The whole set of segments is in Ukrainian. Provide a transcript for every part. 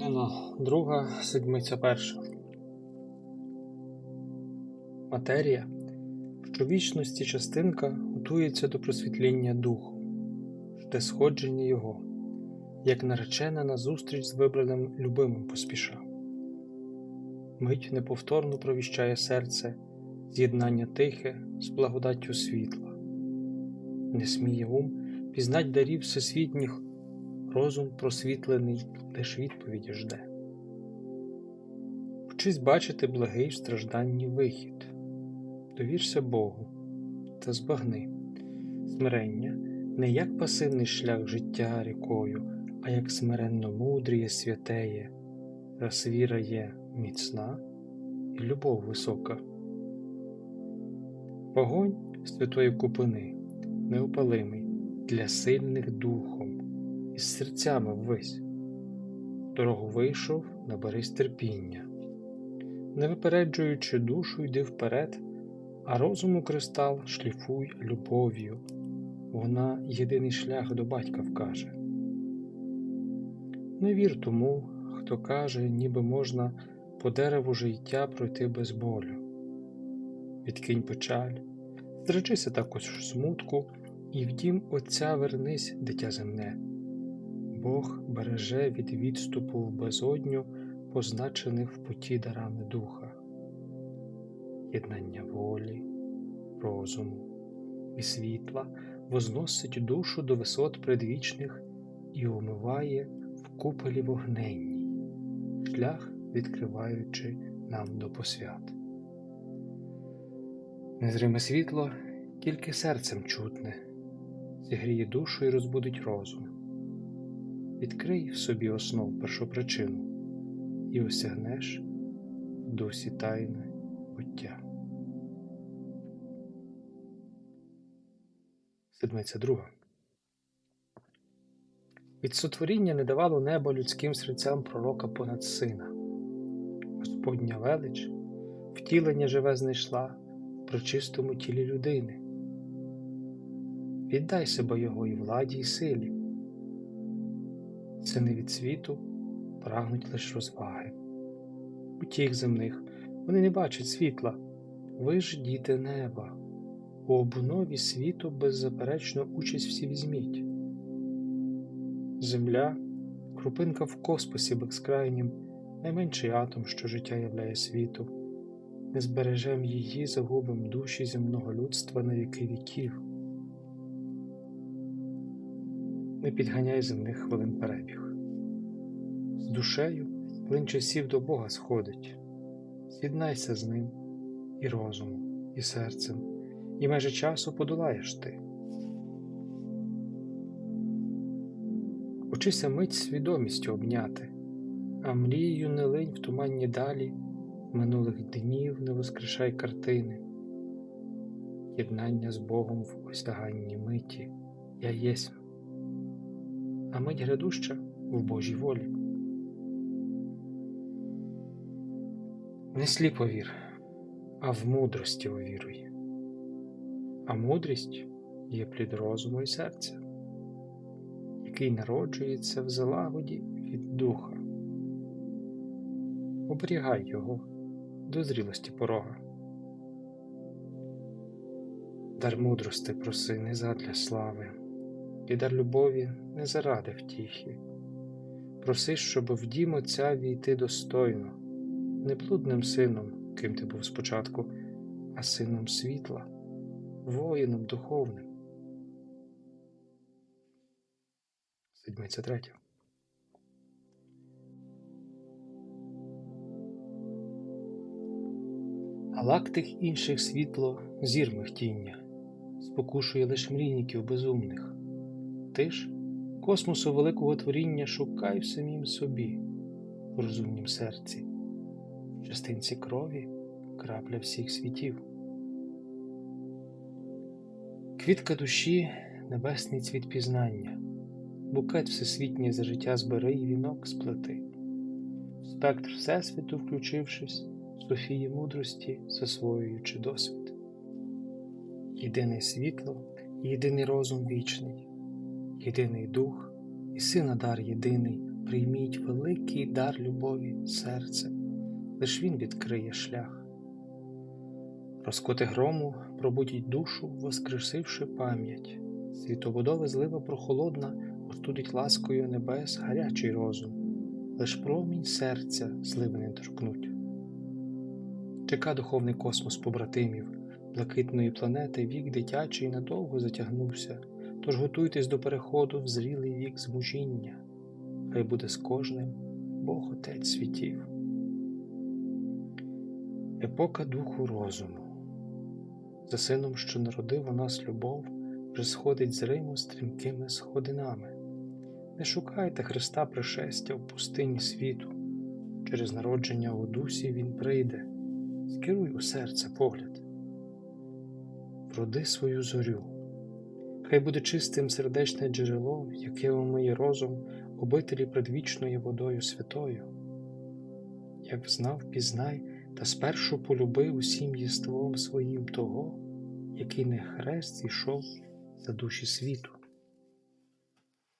Частина друга, седмиця перша. Матерія, що вічності частинка готується до просвітління духу, жде сходження його, як наречена на зустріч з вибраним любимим поспіша. Мить неповторно провіщає серце з'єднання тихе з благодаттю світла, не сміє ум пізнать дарів всесвітніх розум просвітлений лиш відповіді жде. Вчись бачити благий в стражданні вихід, довірся Богу та збагни смирення не як пасивний шлях життя рікою, а як смиренно мудріє святеє, раз віра є міцна і любов висока. Вогонь святої купини неопалимий для сильних духом із серцями ввись. Дорогу вийшов, наберись терпіння, не випереджуючи душу, йди вперед, а розуму кристал шліфуй любов'ю, вона єдиний шлях до батька вкаже. Не вір тому, хто каже, ніби можна по дереву життя пройти без болю. Відкинь печаль, зречися також смутку, і в дім Отця вернись, дитя земне. Бог береже від відступу в безодню, позначених в путі дарами духа, єднання волі, розуму і світла возносить душу до висот предвічних і умиває в куполі вогненній, шлях відкриваючи нам до посвят. Незриме світло тільки серцем чутне, зігріє душу і розбудить розум відкрий в собі основ першопричину і осягнеш в дусі тайне буття. Седмиця друга. Від сотворіння не давало небо людським серцям пророка понад сина. Господня велич, втілення живе знайшла в прочистому тілі людини. Віддай себе його і владі, і силі. Сини від світу прагнуть лише розваги. Утіх земних вони не бачать світла, ви ж діти неба, у обнові світу беззаперечно участь всі візьміть. Земля, крупинка в космосі безкрайнім, найменший атом, що життя являє світу, не збережем її, загубим душі земного людства на віки віків. Не підганяй земних хвилин перебіг. З душею плин часів до Бога сходить, з'єднайся з ним і розумом, і серцем, і межі часу подолаєш ти. Учися мить свідомістю обняти, а мрією не линь в туманні далі, минулих днів не воскрешай картини, єднання з Богом в осяганні миті я єсмь а мить грядуща в Божій волі. Не сліпо вір, а в мудрості увіруй, а мудрість є плід розуму і серця, який народжується в залагоді від духа. Оберігай його до зрілості порога. Дар мудрости проси не задля слави і дар любові не заради втіхи. Проси, щоб в дім Отця війти достойно, не блудним сином, ким ти був спочатку, а сином світла, воїном духовним. Седьмиця третя. Галактик інших світло зір михтіння, спокушує лиш мрійників безумних. Ти ж, космосу великого творіння, шукай в самім собі, в розумнім серці, в частинці крові крапля всіх світів. Квітка душі, небесний цвіт пізнання, букет всесвітній за життя збери і вінок сплети, спектр Всесвіту, включившись, Софії мудрості, засвоюючи досвід. Єдине світло, єдиний розум вічний єдиний дух і сина дар єдиний прийміть великий дар любові серцем, лиш він відкриє шлях. Розкоти грому пробудіть душу, воскресивши пам'ять, світобудови злива прохолодна, остудить ласкою небес гарячий розум, лиш промінь серця зливи не торкнуть. Чека духовний космос побратимів, блакитної планети вік дитячий надовго затягнувся, тож готуйтесь до переходу в зрілий вік змужіння, хай буде з кожним Бог Отець світів. Епока духу розуму. За сином, що народив у нас любов, вже сходить з Риму стрімкими сходинами. Не шукайте Христа пришестя в пустині світу, через народження у дусі Він прийде, скеруй у серце погляд, вроди свою зорю, хай буде чистим сердечне джерело, яке умиє розум обителі предвічною водою святою. Як знав, пізнай та спершу полюби усім єством своїм того, який не хрест зійшов за душі світу.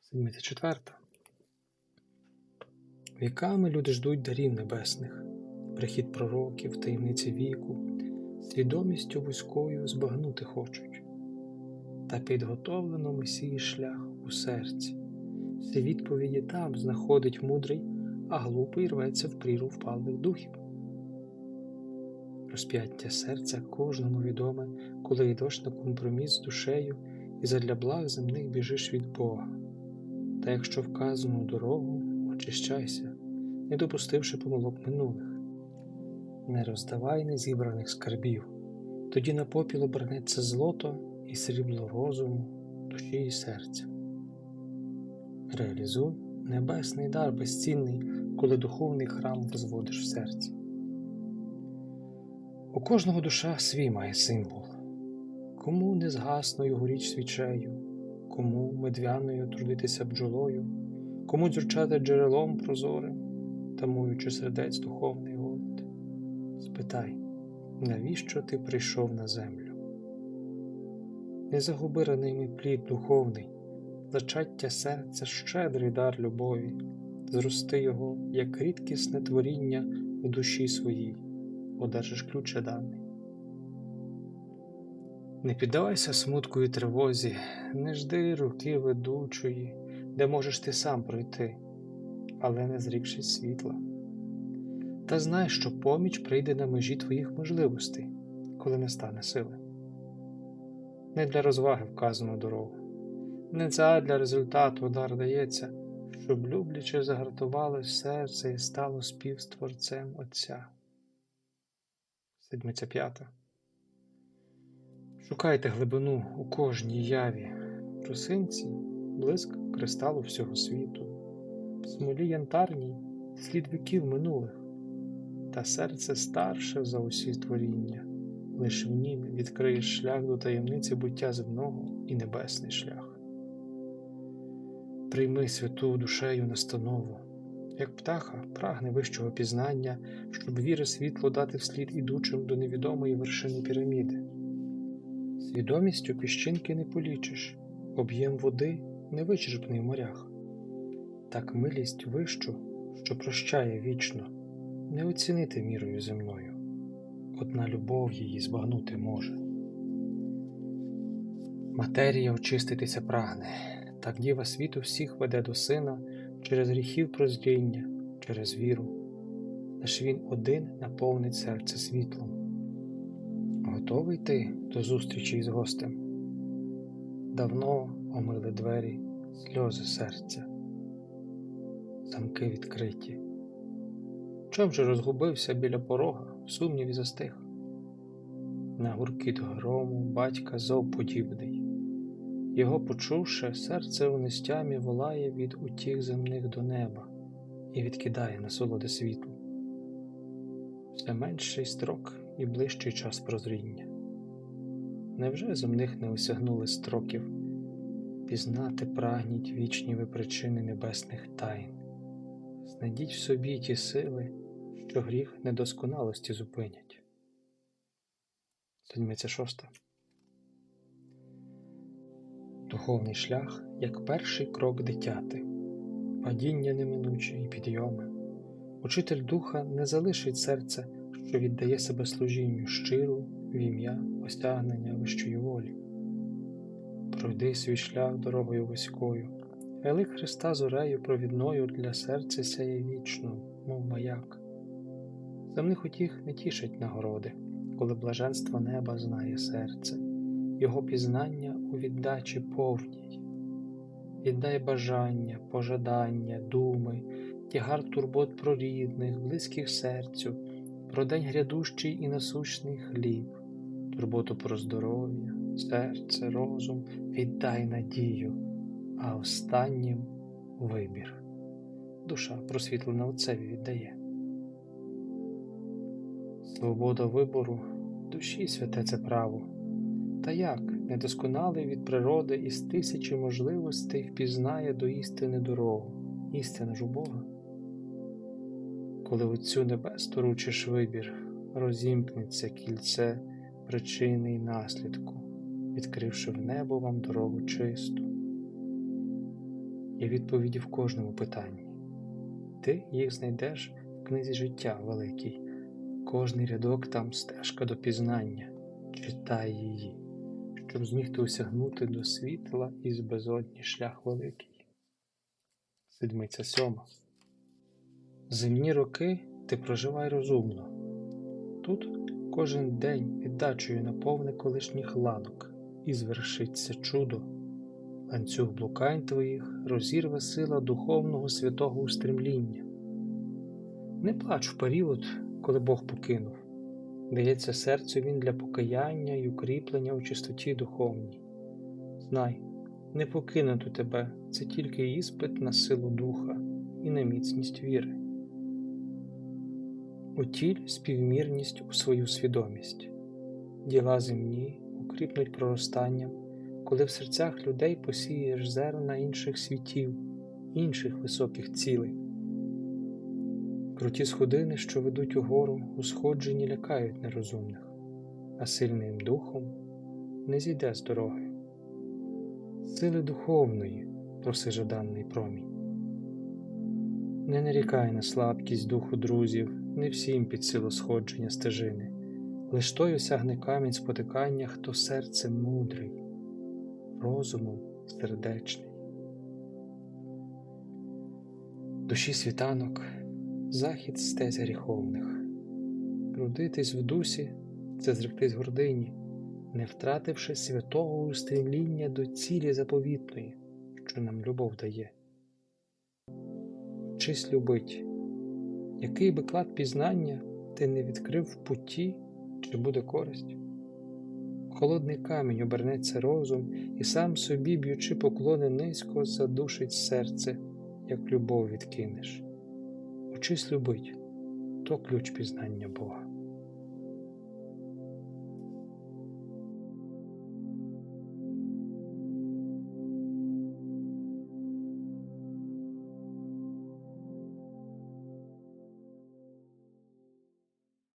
74. Віками люди ждуть дарів небесних, прихід пророків, таємниці віку, свідомістю вузькою збагнути хочуть, та підготовлено Месії шлях у серці. Всі відповіді там знаходить мудрий, а глупий рветься в пріру впалих духів. Розп'яття серця кожному відоме, коли йдеш на компроміс з душею і задля благ земних біжиш від Бога. Та якщо вказану дорогу, очищайся, не допустивши помилок минулих, не роздавай незібраних скарбів, тоді на попіл обернеться злото і срібло розуму, душі і серця. Реалізуй небесний дар безцінний, коли духовний храм возводиш в серці. У кожного душа свій має символ, кому не згасною горіч свічею, кому медвяною трудитися бджолою, кому дзюрчати джерелом прозорим, тамуючи сердець духовний голод. Спитай, навіщо ти прийшов на землю? Не загуби ранимий плід духовний, зачаття серця щедрий дар любові, зрости його, як рідкісне творіння в душі своїй одержиш ключ даний. Не піддавайся смутку і тривозі, не жди руки ведучої, де можеш ти сам пройти, але не зрікшись світла. Та знай, що поміч прийде на межі твоїх можливостей, коли не стане сили. Не для розваги вказану дорогу, не це для результату удар дається, щоб любляче загартувалось серце і стало співстворцем Отця. Седмиця п'ята. Шукайте глибину у кожній яві, росинці, блиск кристалу всього світу, в смолі янтарній слід віків минулих, та серце старше за усі творіння, лиш в нім відкриєш шлях до таємниці буття земного і небесний шлях. Прийми святу душею настанову як птаха, прагне вищого пізнання, щоб віри світло дати вслід ідучим до невідомої вершини піраміди. Свідомістю піщинки не полічиш, об'єм води не вичерпний в морях, так милість вищу, що прощає вічно, не оцінити мірою земною, одна любов її збагнути може. Матерія очиститися прагне, так діва світу всіх веде до сина через гріхів прозріння, через віру, лиш він один наповнить серце світлом. Готовий ти до зустрічі із гостем? Давно омили двері, сльози серця, замки відкриті. Чом же розгубився біля порога, в сумніві застиг? На гуркіт грому батька зов подібний. Його почувши, серце у нестямі волає від утіх земних до неба і відкидає насолоди світу. Все менший строк і ближчий час прозріння. Невже земних не осягнули строків, пізнати прагніть вічні ви причини небесних тайн, знайдіть в собі ті сили, що гріх недосконалості зупинять. Седмиця шоста. Духовний шлях як перший крок дитяти. падіння неминуче і підйоми. Учитель духа не залишить серця, що віддає себе служінню щиру в ім'я осягнення вищої волі. Пройди свій шлях дорогою вузькою, велик Христа зорею провідною для серця сяє вічно, мов маяк. Земних утіх не тішать нагороди, коли блаженство неба знає серце, його пізнання у віддачі повній. Віддай бажання, пожадання, думи, тягар турбот про рідних, близьких серцю, про день грядущий і насущний хліб, турботу про здоров'я, серце, розум, віддай надію, а останнім вибір. Душа просвітлена Отцеві віддає. Свобода вибору душі святе це право. Та як недосконалий від природи із тисячі можливостей впізнає до істини дорогу, істина ж у Бога. Коли Отцю небес доручиш вибір, розімкнеться кільце причини й наслідку, відкривши в небо вам дорогу чисту. Є відповіді в кожному питанні. Ти їх знайдеш в книзі життя великій, кожний рядок там стежка до пізнання, читай її щоб змігти осягнути до світла із безодні шлях великий. Седмиця сьома. Земні роки ти проживай розумно. Тут кожен день віддачею наповни колишніх ланок, і звершиться чудо. Ланцюг блукань твоїх розірве сила духовного святого устремління. Не плач в період, коли Бог покинув. Дається серцю він для покаяння й укріплення у чистоті духовній. Знай, не покинуту тебе це тільки іспит на силу духа і на міцність віри. Утіль співмірність у свою свідомість, діла земні укріпнуть проростанням, коли в серцях людей посієш зерна інших світів, інших високих цілей. Круті сходини, що ведуть угору, у сходженні лякають нерозумних, а сильним духом не зійде з дороги. Сили духовної проси жаданий промінь. Не нарікай на слабкість духу друзів, не всім під силу сходження стежини, лиш той осягне камінь спотикання, хто серцем мудрий, розумом сердечний. Душі світанок захід стез гріховних. Трудитись в дусі це зректись гордині, не втративши святого устремління до цілі заповітної, що нам любов дає. Вчись любить, який би клад пізнання ти не відкрив в путі, чи буде користь. Холодний камінь обернеться розум, і сам собі, б'ючи поклони низько, задушить серце, як любов відкинеш. Учись любить, то ключ пізнання Бога.